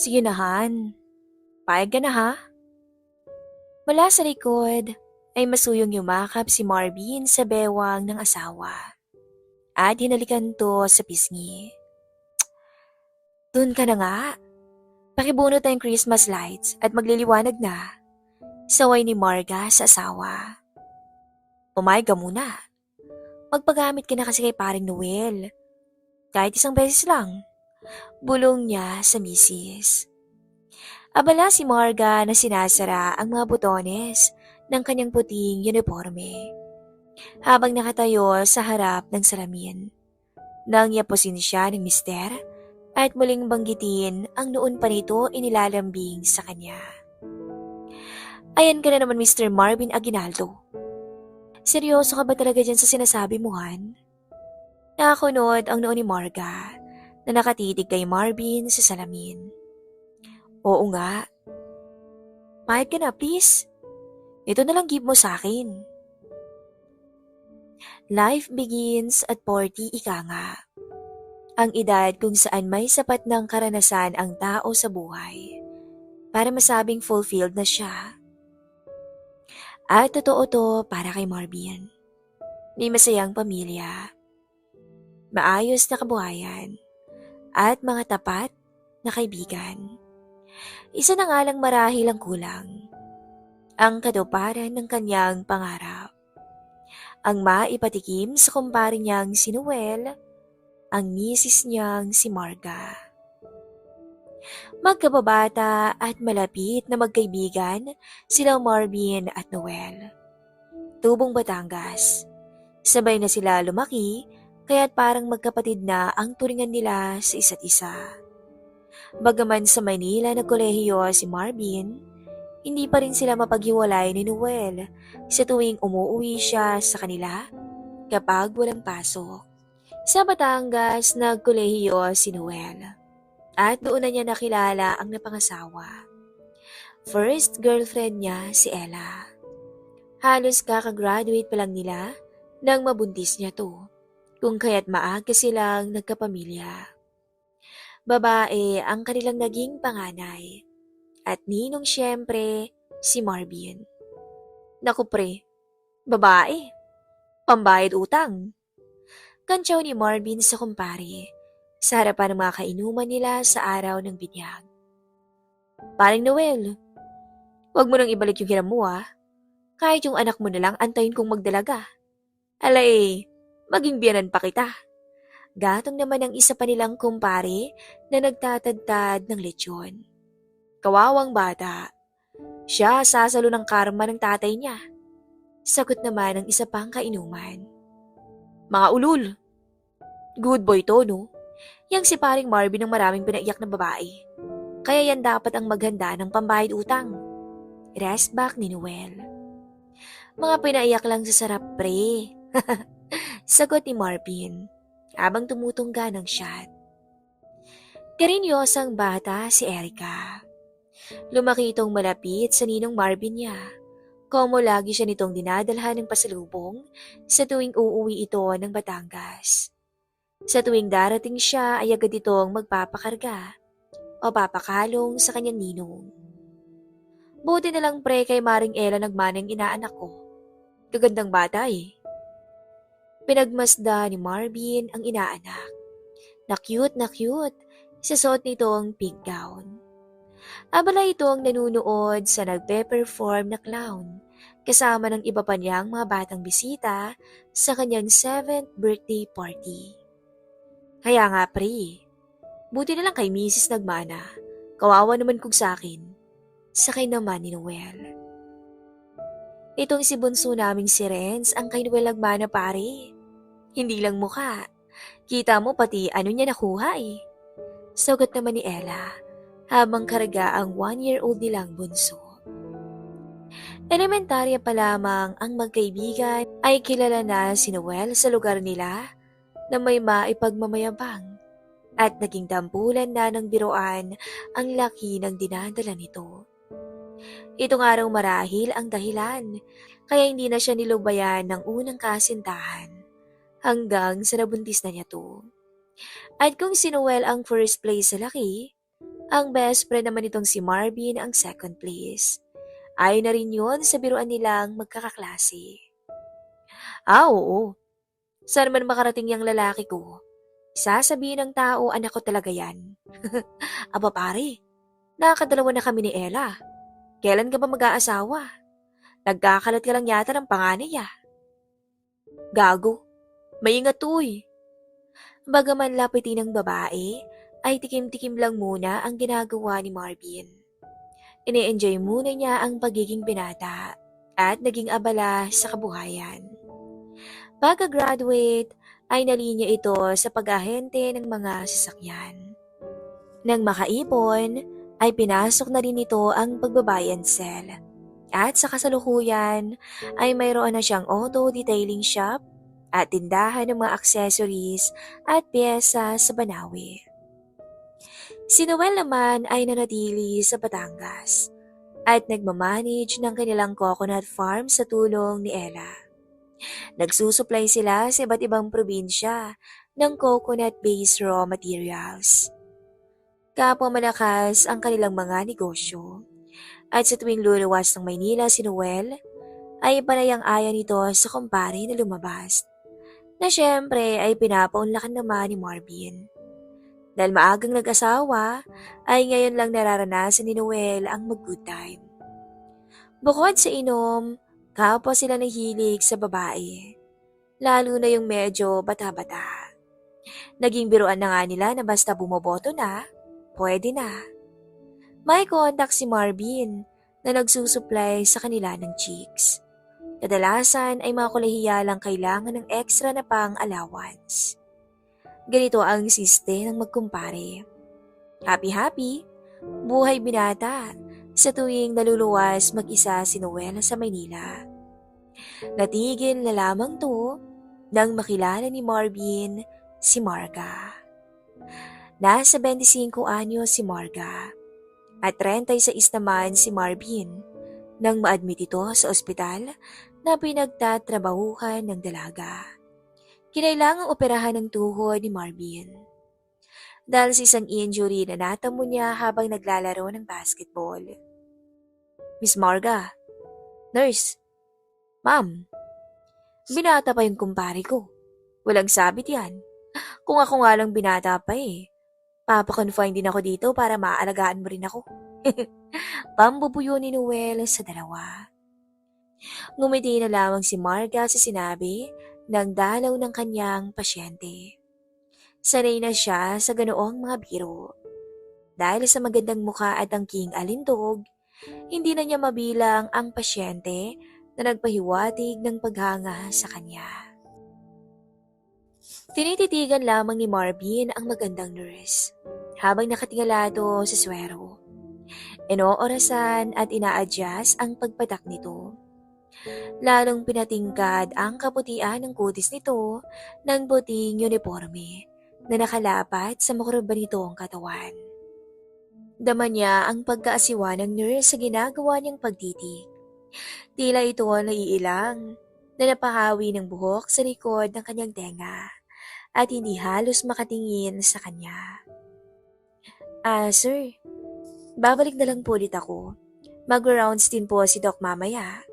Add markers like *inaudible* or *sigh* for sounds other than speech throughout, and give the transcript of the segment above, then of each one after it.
Sige na, Han. Payag ka na ha? Mula sa likod ay masuyong yumakap si Marvin sa bewang ng asawa. At hinalikan to sa pisngi. Doon ka na nga. Pakibunot tayong Christmas lights at magliliwanag na. Saway ni Marga sa asawa. Pumayag ka muna. Magpagamit ka na kasi kay paring Noel. Kahit isang beses lang. Bulong niya sa misis. Abala si Marga na sinasara ang mga butones ng kanyang puting uniforme. Habang nakatayo sa harap ng salamin. Nang yapusin siya ng mister at muling banggitin ang noon pa nito inilalambing sa kanya. Ayan ka na naman Mr. Marvin Aguinaldo. Seryoso ka ba talaga dyan sa sinasabi mo, Han? Nakakunod ang noon ni Marga na nakatitig kay Marvin sa salamin. Oo nga. Mahit ka na, please. Ito na lang give mo sa akin. Life begins at 40 ika nga. Ang edad kung saan may sapat ng karanasan ang tao sa buhay para masabing fulfilled na siya. At totoo to para kay Marvin. May masayang pamilya, maayos na kabuhayan, at mga tapat na kaibigan. Isa na nga lang marahil ang kulang. Ang katuparan ng kanyang pangarap. Ang maipatikim sa kumpare niyang si Noel, ang misis niyang si Marga. Magkababata at malapit na magkaibigan sila Marvin at Noel. Tubong Batangas. Sabay na sila lumaki kaya't parang magkapatid na ang turingan nila sa isa't isa. Bagaman sa Maynila nagkolehiyo si Marvin, hindi pa rin sila mapaghiwalay ni Noel sa tuwing umuwi siya sa kanila kapag walang pasok. Sa Batangas, nagkolehiyo si Noel at doon na niya nakilala ang napangasawa. First girlfriend niya si Ella. Halos kakagraduate pa lang nila nang mabuntis niya to, kung kaya't maaga silang nagkapamilya. Babae ang kanilang naging panganay at ninong siyempre si Marvin. Naku pre, babae, pambayad utang. Kantsaw ni Marvin sa kumpare sa harapan ng mga kainuman nila sa araw ng binyag. Paring Noel, huwag mo nang ibalik yung hiram mo ah. Kahit yung anak mo na lang antayin kong magdalaga. Alay, maging biyanan pa kita. Gatong naman ang isa pa nilang kumpare na nagtatadtad ng lechon. Kawawang bata. Siya sasalo ng karma ng tatay niya. Sagot naman ng isa pang kainuman. Mga ulul. Good boy to, no? Yang si paring Marvin ang maraming pinaiyak na babae. Kaya yan dapat ang maghanda ng pambayad utang. Rest back ni Noel. Mga pinaiyak lang sa sarap, pre. *laughs* Sagot ni Marvin habang tumutungga ng shot. Karinyosang bata si Erica. Lumaki itong malapit sa ninong Marvin niya. Komo lagi siya nitong dinadalhan ng pasalubong sa tuwing uuwi ito ng Batangas. Sa tuwing darating siya ay agad itong magpapakarga o papakalong sa kanyang ninong. Buti na lang pre kay Maring Ella nagmanang inaanak ko. Kagandang bata eh. Pinagmasda ni Marvin ang inaanak. Na cute na cute, sa suot nitong pink gown. Abala itong nanunood sa nagpe-perform na clown kasama ng iba pa niyang mga batang bisita sa kanyang 7th birthday party. Kaya nga pre, buti na lang kay Mrs. Nagmana, kawawa naman kung sa akin, sakay naman ni Noel. Itong si bunso naming si Renz ang kay Noel Nagmana pare. Hindi lang mukha, kita mo pati ano niya nakuha eh. Sagot naman ni Ella habang karga ang one-year-old nilang bunso. Elementarya pa lamang ang magkaibigan ay kilala na si Noel sa lugar nila na may maipagmamayabang at naging dampulan na ng biroan ang laki ng dinadala nito. Itong araw marahil ang dahilan kaya hindi na siya nilubayan ng unang kasintahan hanggang sa nabuntis na niya to. At kung si Noel ang first place sa laki, Ang best friend naman itong si Marvin ang second place. Ayon na rin yun sa biruan nilang magkakaklase. Ah, oo. Saan man makarating yung lalaki ko? Sasabihin ng tao, anak ko talaga yan. *laughs* Aba pare, nakakadalawa na kami ni Ella. Kailan ka ba mag-aasawa? Nagkakalat ka lang yata ng panganay ah. Gago, maingat eh. Bagaman lapitin ng babae, ay tikim-tikim lang muna ang ginagawa ni Marvin. Ini-enjoy muna niya ang pagiging binata at naging abala sa kabuhayan. Pagka-graduate, ay nalinya ito sa pag-ahente ng mga sasakyan. Nang makaipon, ay pinasok na rin ito ang pagbabayan cell. At sa kasalukuyan, ay mayroon na siyang auto detailing shop at tindahan ng mga accessories at pyesa sa Banawi. Si Noel naman ay nanatili sa Batangas at nagmamanage ng kanilang coconut farm sa tulong ni Ella. Nagsusupply sila sa iba't ibang probinsya ng coconut-based raw materials. Kapwa malakas ang kanilang mga negosyo. At sa tuwing luluwas ng Maynila si Noel, ay panayang aya nito sa kumpare na lumabas. Na syempre ay pinapaunlakan naman ni Marvin. Dahil maagang nag-asawa, ay ngayon lang nararanasan ni Noel ang mag-good time. Bukod sa inom, kapwa sila nahilig sa babae. Lalo na yung medyo bata-bata. Naging biruan na nga nila na basta bumoboto na, pwede na. May contact si Marvin na nagsusupply sa kanila ng chicks. Kadalasan ay mga kulahiya lang kailangan ng extra na pang allowance. Ganito ang siste ng magkumpare. Happy-happy, buhay binata sa tuwing naluluwas mag-isa si Noel sa Maynila. Natigil na lamang to nang makilala ni Marvin si Marga. Nasa 25 anyo si Marga at 36 naman si Marvin nang ma-admit ito sa ospital na pinagtatrabahuhan ng dalaga. Kinailangang operahan ng tuhod ni Marvin. Dahil sa isang injury na natamo niya habang naglalaro ng basketball. Miss Marga, nurse, ma'am, binata pa yung kumpare ko. Walang sabit yan. Kung ako nga lang binata pa eh. Papakonfine din ako dito para maalagaan mo rin ako. *laughs* Pambubuyo ni Noel sa dalawa. Ngumiti na lamang si Marga sa sinabi ng dalaw ng kanyang pasyente. Sanay na siya sa ganoong mga biro. Dahil sa magandang muka at ang king alindog, hindi na niya mabilang ang pasyente na nagpahiwatig ng paghanga sa kanya. Tinititigan lamang ni Marvin ang magandang nurse habang nakatingala ito sa swero. Inoorasan at ina-adjust ang pagpatak nito. Lalong pinatingkad ang kaputian ng kutis nito ng buting uniforme na nakalapat sa makurba nitong katawan. Dama niya ang pagkaasiwa ng nurse sa ginagawa niyang pagtitik. Tila ito naiilang na napahawi ng buhok sa likod ng kanyang tenga at hindi halos makatingin sa kanya. Ah, sir, babalik na lang po ulit ako. Mag-rounds din po si Doc mamaya.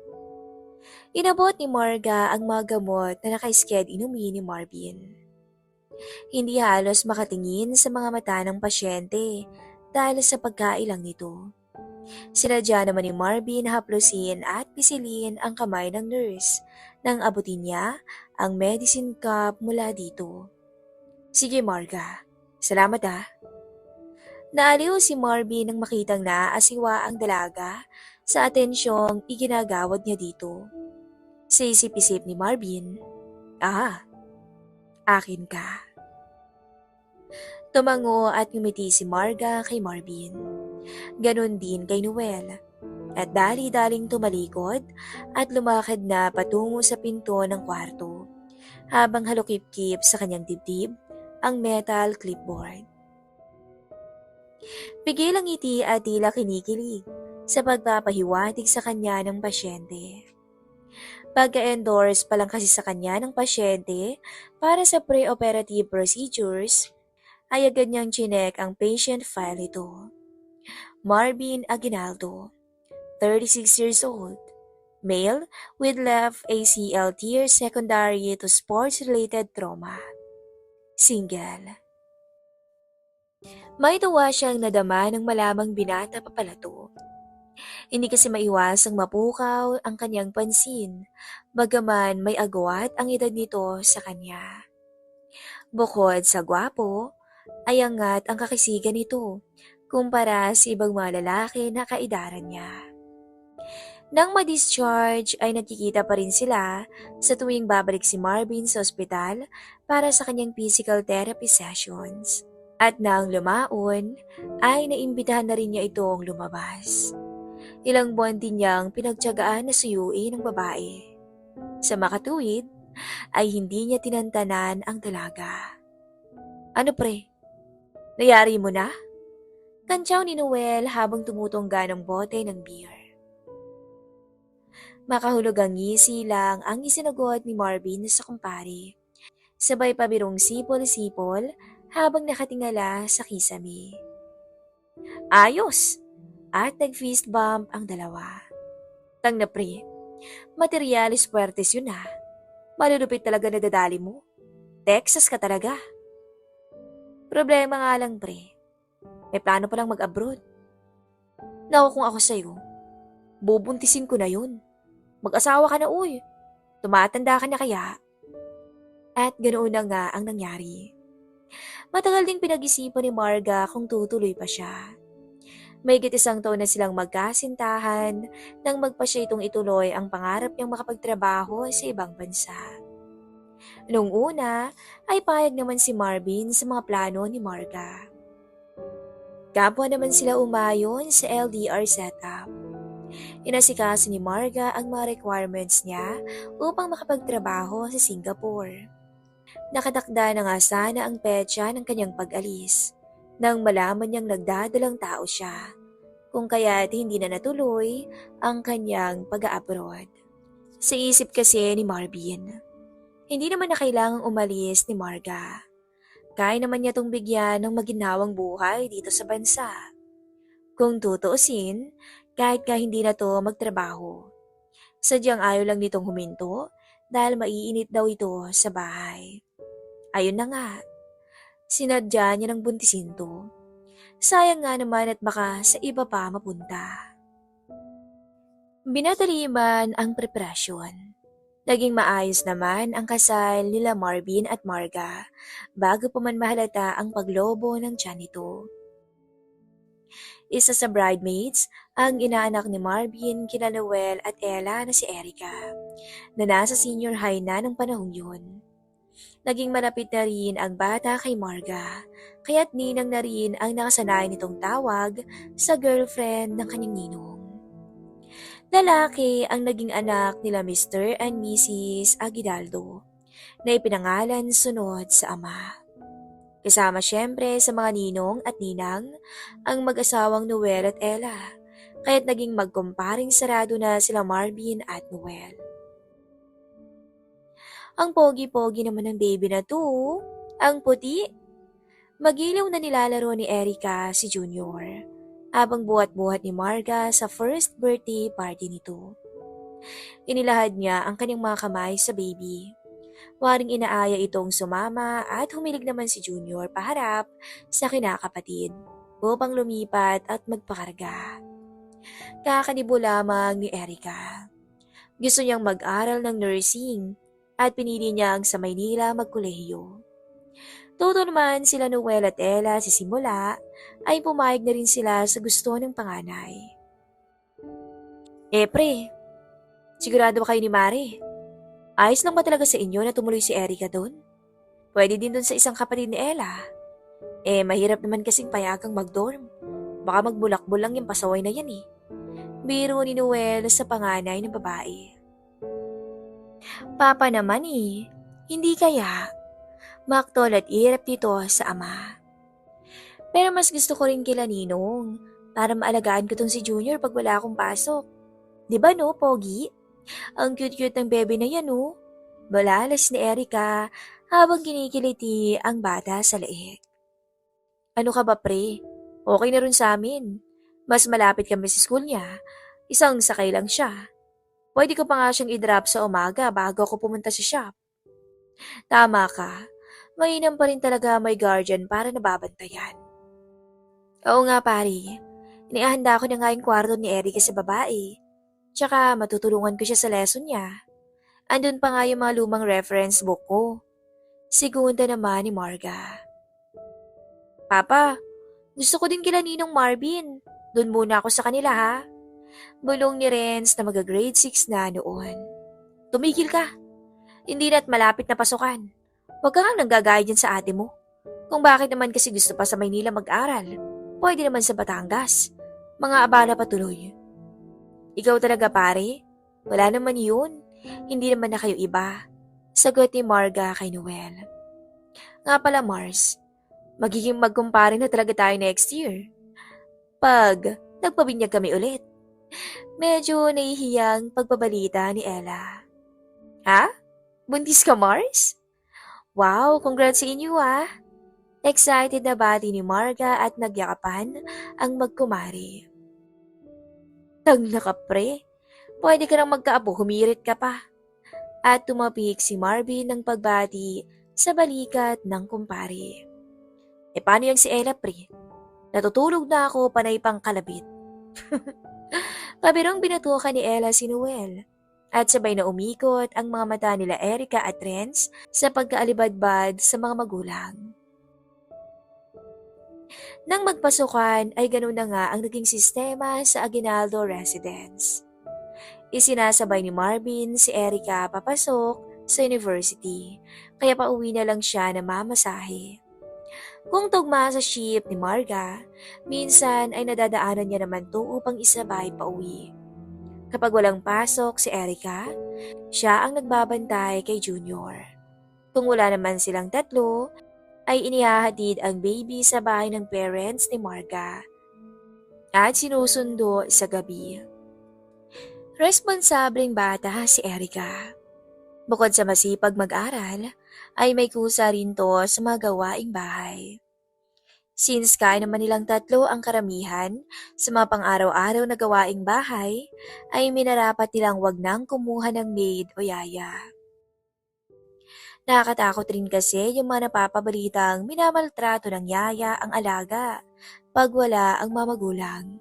Inabot ni Marga ang mga gamot na nakaisked inumin ni Marvin. Hindi halos makatingin sa mga mata ng pasyente dahil sa pagkailang nito. Sinadya naman ni Marvin na haplusin at pisilin ang kamay ng nurse nang abutin niya ang medicine cup mula dito. Sige Marga, salamat ah. Naaliw si Marvin nang makitang naaasiwa ang dalaga sa atensyong iginagawad niya dito. Sa isip-isip ni Marvin, Ah, akin ka. Tumango at ngumiti si Marga kay Marvin. Ganon din kay Noel. At dali-daling tumalikod at lumakad na patungo sa pinto ng kwarto habang halukip-kip sa kanyang dibdib ang metal clipboard. Pigil ang ngiti at tila kinikilig sa pagpapahiwatig sa kanya ng pasyente. Pagka-endorse pa lang kasi sa kanya ng pasyente para sa pre-operative procedures, ay agad niyang chinek ang patient file ito. Marvin Aguinaldo, 36 years old, male with left ACL tear secondary to sports-related trauma. Single. May tuwa siyang nadama ng malamang binata papalato. Hindi kasi maiwasang mapukaw ang kanyang pansin, bagaman may agwat ang edad nito sa kanya. Bukod sa gwapo, ay angat ang kakisigan nito kumpara sa ibang mga lalaki na kaidaran niya. Nang ma-discharge ay nakikita pa rin sila sa tuwing babalik si Marvin sa ospital para sa kanyang physical therapy sessions. At nang lumaon, ay naimbitahan na rin niya itong lumabas. Ilang buwan din niyang pinagtyagaan na suyuin ng babae. Sa makatuwid, ay hindi niya tinantanan ang dalaga. Ano pre? Nayari mo na? Kantsaw ni Noel habang tumutungga ng bote ng beer. Makahulog ang ngisi lang ang isinagot ni Marvin sa kumpare. Sabay pabirong sipol-sipol habang nakatingala sa kisame. Ayos! At nag-fist bump ang dalawa. Tang na pre, materialis puertes yun ah. Malulupit talaga na dadali mo. Texas ka talaga. Problema nga lang pre, may plano palang mag-abroad. Naku kung ako sa'yo, bubuntisin ko na yun. Mag-asawa ka na uy. Tumatanda ka na kaya. At ganoon na nga ang nangyari. Matagal ding pinag-isipan ni Marga kung tutuloy pa siya. May isang taon na silang magkasintahan nang magpa siya itong ituloy ang pangarap niyang makapagtrabaho sa ibang bansa. Noong una, ay payag naman si Marvin sa mga plano ni Marga. Kapwa naman sila umayon sa LDR setup. Inasikaso ni Marga ang mga requirements niya upang makapagtrabaho sa Singapore. Nakatakda na nga sana ang petsa ng kanyang pag-alis nang malaman niyang nagdadalang tao siya kung kaya't hindi na natuloy ang kanyang pag-abroad. Sa isip kasi ni Marvin, hindi naman na kailangang umalis ni Marga. Kaya naman niya itong bigyan ng maginawang buhay dito sa bansa. Kung tutuusin, kahit ka hindi na to magtrabaho. Sadyang ayaw lang nitong huminto dahil maiinit daw ito sa bahay. Ayun na nga, sinadya niya ng buntisin to. Sayang nga naman at baka sa iba pa mapunta. Binataliman ang preparasyon. Naging maayos naman ang kasal nila Marvin at Marga bago pa man mahalata ang paglobo ng tiyan nito. Isa sa bridemaids ang inaanak ni Marvin kina Noel at Ella na si Erica na nasa senior high na ng panahong yun. Naging malapit na rin ang bata kay Marga, kaya't ninang na rin ang nakasanayan nitong tawag sa girlfriend ng kanyang ninong. Lalaki ang naging anak nila Mr. and Mrs. Aguinaldo na ipinangalan sunod sa ama. Kasama siyempre sa mga ninong at ninang ang mag-asawang Noel at Ella, kaya't naging magkumparing sarado na sila Marvin at Noel. Ang pogi-pogi naman ng baby na to, ang puti. Magilaw na nilalaro ni Erica si Junior habang buhat-buhat ni Marga sa first birthday party nito. Inilahad niya ang kanyang mga kamay sa baby. Waring inaaya itong sumama at humilig naman si Junior paharap sa kinakapatid upang lumipat at magpakarga. Kakanibo lamang ni Erica. Gusto niyang mag-aral ng nursing at pinili niyang sa Maynila magkolehiyo. Todo naman sila Noel at Ella sa simula ay pumayag na rin sila sa gusto ng panganay. Eh pre, sigurado ba kayo ni Mare? Ayos lang ba talaga sa inyo na tumuloy si Erica doon? Pwede din doon sa isang kapatid ni Ella. Eh mahirap naman kasing payagang mag-dorm. Baka magbulakbol lang yung pasaway na yan eh. Biro ni Noel sa panganay ng babae. Papa naman eh, hindi kaya maktol at irap dito sa ama. Pero mas gusto ko rin kila Ninong para maalagaan ko tong si Junior pag wala akong pasok. Ba no, Pogi? Ang cute-cute ng bebe na yan, no? Balalas ni Erika habang kinikiliti ang bata sa leeg. Ano ka ba, pre? Okay na rin sa amin. Mas malapit kami sa school niya. Isang sakay lang siya. Pwede ko pa nga siyang i-drop sa umaga bago ako pumunta sa shop. Tama ka. Mainam pa rin talaga may guardian para nababantayan. Oo nga pari. Iniahanda ko na nga yung kwarto ni Erika sa babae. Tsaka matutulungan ko siya sa lesson niya. Andun pa nga yung mga lumang reference book ko. Segunda naman ni Marga. Papa, gusto ko din kila Ninong Marvin. Doon muna ako sa kanila ha. Bulong ni Renz na mag-grade 6 na noon. Tumigil ka. Hindi na't malapit na pasukan. Huwag ka nga nanggagaya dyan sa ate mo. Kung bakit naman kasi gusto pa sa Maynila mag-aral, pwede naman sa Batangas. Mga abala patuloy. Ikaw talaga pare? Wala naman yun. Hindi naman na kayo iba. Sagot ni Marga kay Noel. Nga pala Mars, magiging magkumpare na talaga tayo next year. Pag nagpabinyag kami ulit. Medyo nahihiyang pagbabalita ni Ella. Ha? Buntis ka, Mars? Wow, congrats sa inyo ah! Excited na bati ni Marga at nagyakapan ang magkumari. Tag nakapre, pwede ka nang magkaapo, humirit ka pa. At tumapik si Marvin ng pagbati sa balikat ng kumpare. E paano yan si Ella pre? Natutulog na ako panay pang kalabit. *laughs* Pabirong binatukan ni Ella si Noel at sabay na umikot ang mga mata nila Erika at Renz sa pagkaalibadbad sa mga magulang. Nang magpasukan ay ganun na nga ang naging sistema sa Aguinaldo Residence. Isinasabay ni Marvin si Erika papasok sa university kaya pauwi na lang siya na mamasahe. Kung tugma sa ship ni Marga, minsan ay nadadaanan niya naman to upang isabay pauwi. Kapag walang pasok si Erika, siya ang nagbabantay kay Junior. Kung wala naman silang tatlo, ay inihahatid ang baby sa bahay ng parents ni Marga at sinusundo sa gabi. Responsableng bata si Erika. Bukod sa masipag mag-aral, ay may kusa rin to sa mga gawaing bahay. Since kaya naman nilang tatlo ang karamihan sa mga pang-araw-araw na gawaing bahay, ay minarapat nilang wag nang kumuha ng maid o yaya. Nakakatakot rin kasi yung mga napapabalitang minamaltrato ng yaya ang alaga pag wala ang mamagulang.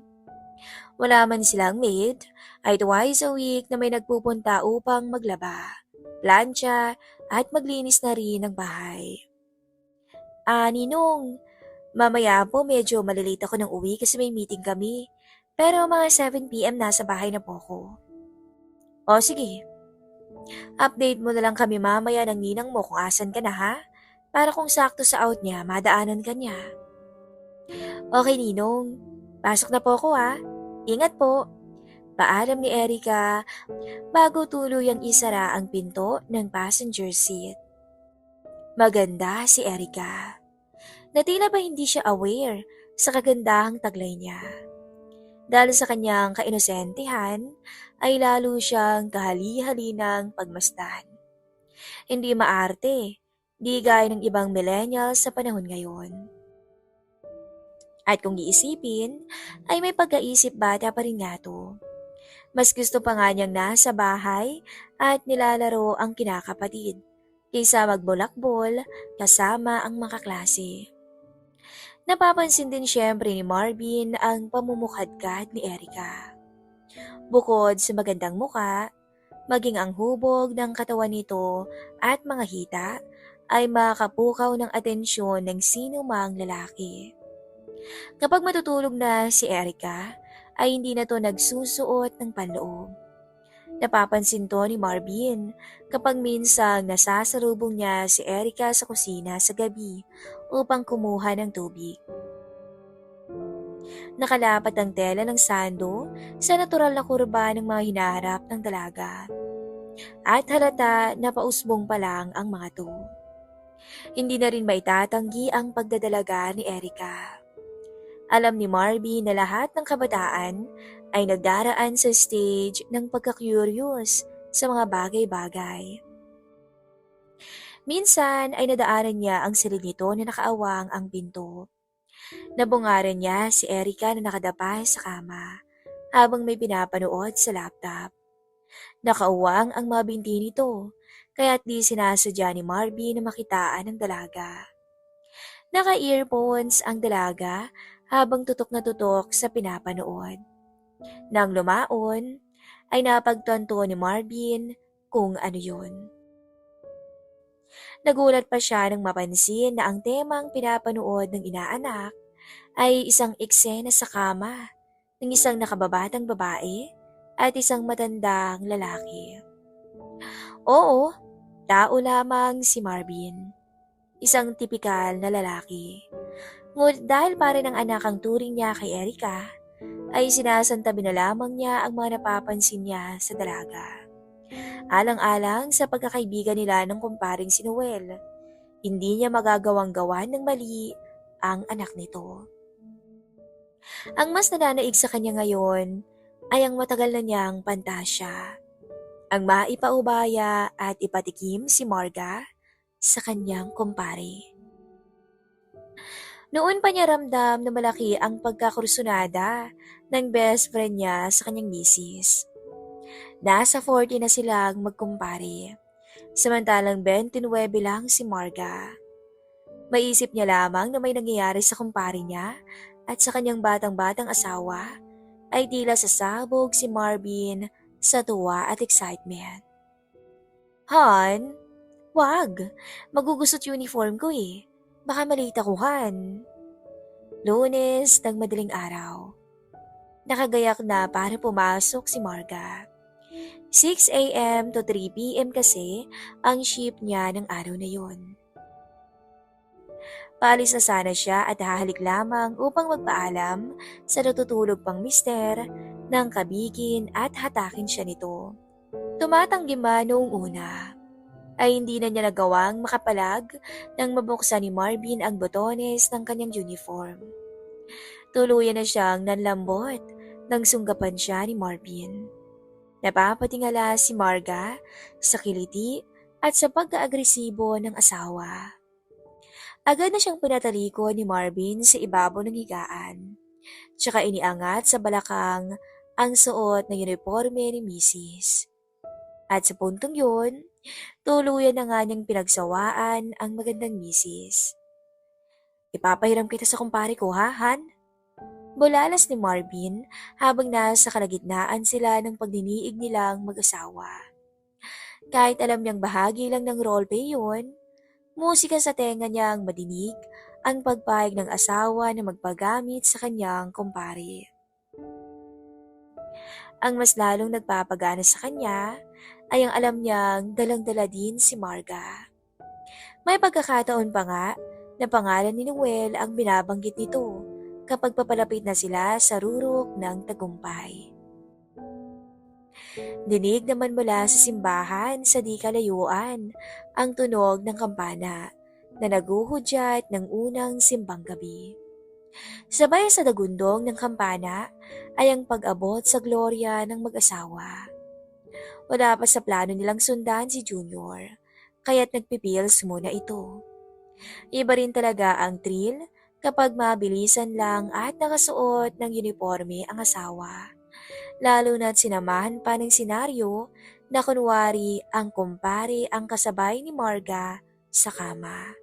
Wala man silang maid, ay twice a week na may nagpupunta upang maglaba, plancha, at maglinis na rin ng bahay. Ah, Ninong, mamaya po medyo malilate ako ng uwi kasi may meeting kami. Pero mga 7pm nasa bahay na po ako. O sige, update mo na lang kami mamaya ng ninang mo kung asan ka na ha? Para kung sakto sa out niya, madaanan ka niya. Okay, Ninong. Pasok na po ako ha. Ingat po. Paalam ni Erika bago tuluyang isara ang pinto ng passenger seat. Maganda si Erika. Na tila ba hindi siya aware sa kagandahang taglay niya. Dahil sa kanyang kainosentehan, ay lalo siyang kahali-halinang pagmasdan. Hindi maarte, di gaya ng ibang millennials sa panahon ngayon. At kung iisipin, ay may pagkaisip bata pa rin nga to. Mas gusto pa nga niyang nasa bahay at nilalaro ang kinakapatid kaysa magbulakbol kasama ang mga klase. Napapansin din siyempre ni Marvin ang pamumukhadkad ni Erika. Bukod sa magandang muka, maging ang hubog ng katawan nito at mga hita ay makapukaw ng atensyon ng sino mang lalaki. Kapag matutulog na si Erika, ay hindi na to nagsusuot ng panloob. Napapansin to ni Marvin kapag minsang nasasalubong niya si Erika sa kusina sa gabi upang kumuha ng tubig. Nakalapat ang tela ng sando sa natural na kurba ng mga hinaharap ng dalaga. At halata na pausbong pa lang ang mga to. Hindi na rin maitatanggi ang pagdadalaga ni Erika. Alam ni Marby na lahat ng kabataan ay nagdaraan sa stage ng pagka-curious sa mga bagay-bagay. Minsan ay nadaanan niya ang silid nito na nakaawang ang pinto. Nabungaran niya si Erika na nakadapa sa kama habang may pinapanood sa laptop. Nakauwang ang mga binti nito, kaya't di sinasadya ni Marvin na makitaan ng dalaga. Naka-earphones ang dalaga habang tutok na tutok sa pinapanood. Nang lumaon, ay napagtanto ni Marvin kung ano yun. Nagulat pa siya nang mapansin na ang temang pinapanood ng inaanak ay isang eksena sa kama ng isang nakababatang babae at isang matandang lalaki. Oo, tao lamang si Marvin. Isang tipikal na lalaki. Ngunit dahil pare ng anak ang turing niya kay Erika, ay sinasantabi na lamang niya ang mga napapansin niya sa dalaga. Alang-alang sa pagkakaibigan nila ng kumparing si Noel, hindi niya magagawang gawan ng mali ang anak nito. Ang mas nananaig sa kanya ngayon ay ang matagal na niyang pantasya. Ang maipaubaya at ipatikim si Marga sa kanyang kumpare. Noon pa niya ramdam na malaki ang pagkakursunada ng best friend niya sa kanyang misis. Nasa 40 na silang magkumpare, samantalang 29 lang si Marga. Maisip niya lamang na may nangyayari sa kumpare niya at sa kanyang batang-batang asawa ay tila sasabog si Marvin sa tuwa at excitement. Han, wag. Magugusot uniform ko eh. Baka malita ko, Han. Lunes ng madaling araw. Nakagayak na para pumasok si Marga. 6 a.m. to 3 p.m. kasi ang shift niya ng araw na yon. Paalis na sana siya at hahalik lamang upang magpaalam sa natutulog pang mister nang kabigin at hatakin siya nito. Tumatanggi man noong una, ay hindi na niya nagawang makapalag nang mabuksan ni Marvin ang botones ng kanyang uniform. Tuluyan na siyang nanlambot nang sunggapan siya ni Marvin. Napapatingala si Marga sa kiliti at sa pagka-agresibo ng asawa. Agad na siyang pinataliko ni Marvin sa ibabaw ng higaan. Tsaka iniangat sa balakang ang suot na uniforme ni Mrs. At sa puntong yun, tuluyan na nga niyang pinagsawaan ang magandang Mrs. Ipapahiram kita sa kumpare ko ha, Han? Bulalas ni Marvin habang nasa kalagitnaan sila ng pagdiniig nilang mag-asawa. Kahit alam niyang bahagi lang ng roleplay yun, Musika sa tenga niyang madinig ang pagpayag ng asawa na magpagamit sa kanyang kumpare. Ang mas lalong nagpapagana sa kanya ay ang alam niyang dalang-dala din si Marga. May pagkakataon pa nga na pangalan ni Noel ang binabanggit nito kapag papalapit na sila sa rurok ng tagumpay. Dinig naman mula sa simbahan sa di kalayuan ang tunog ng kampana na naguhudyat ng unang simbang gabi. Sabay sa dagundong ng kampana ay ang pag-abot sa glorya ng mag-asawa. Wala pa sa plano nilang sundan si Junior, kaya't nagpipils muna ito. Iba rin talaga ang thrill kapag mabilisan lang at nakasuot ng uniforme ang asawa lalo na't sinamahan pa ng senaryo na kunwari ang kumpare ang kasabay ni Marga sa kama.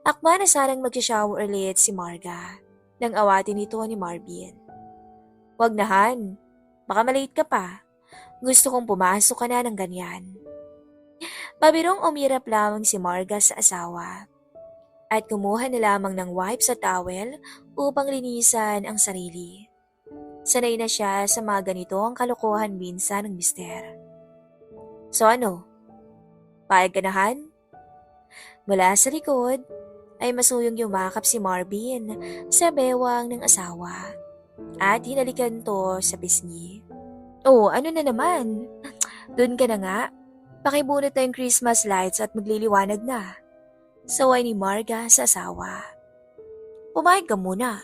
Akma na sarang mag-shower ulit si Marga nang awatin nito ni Marvin. Wag na Han, baka malate ka pa. Gusto kong pumasok ka na ng ganyan. Pabirong umirap lamang si Marga sa asawa at kumuha na lamang ng wipes sa towel upang linisan ang sarili. Sanay na siya sa mga ganito ang kalokohan minsan ng mister. So ano? Paeg ka? Mula sa likod, ay masuyong yumakap si Marvin sa bewang ng asawa at hinalikan to sa pisngi. Oh, ano na naman? *tsk* Doon ka na nga. Pakibunot na yung Christmas lights at magliliwanag na. Saway ni Marga sa asawa. Pumayag ka muna.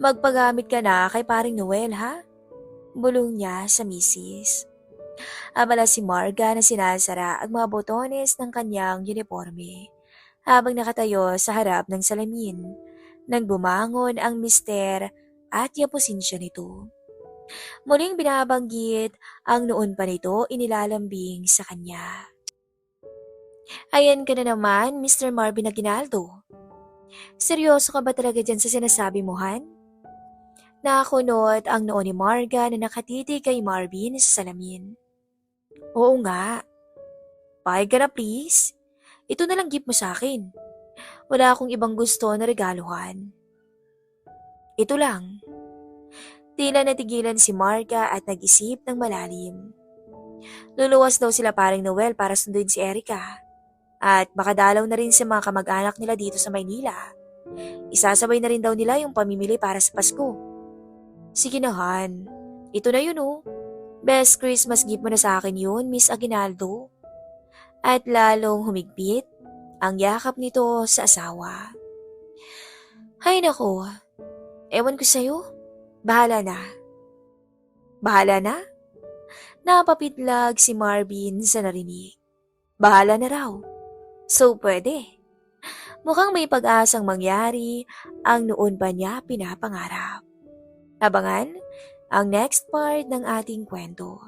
Magpagamit ka na kay paring Noel ha? Bulong niya sa misis. Abala si Marga na sinasara ang mga botones ng kanyang uniforme habang nakatayo sa harap ng salamin nang bumangon ang mister at yapusin siya nito. Muling binabanggit ang noon pa nito inilalambing sa kanya. Ayan ka na naman, Mr. Marvin Aguinaldo. Seryoso ka ba talaga dyan sa sinasabi mo, Han? Nakakunot ang noon ni Marga na nakatiti kay Marvin sa salamin. Oo nga. Pahig ka na please. Ito na lang gift mo sa akin. Wala akong ibang gusto na regaluhan. Ito lang. Tila natigilan si Marga at nag-isip ng malalim. Luluwas daw sila paring Noel para sunduin si Erika. At baka dalaw na rin sa mga kamag-anak nila dito sa Maynila. Isasabay na rin daw nila yung pamimili para sa Pasko. Sige na Han, ito na yun oh. Best Christmas gift mo na sa akin yun, Miss Aguinaldo. At lalong humigpit ang yakap nito sa asawa. Hay nako, ewan ko sa'yo, bahala na. Bahala na? Napapitlag si Marvin sa narinig. Bahala na raw. So pwede. Mukhang may pag-asang mangyari ang noon pa niya pinapangarap. Abangan ang next part ng ating kwento.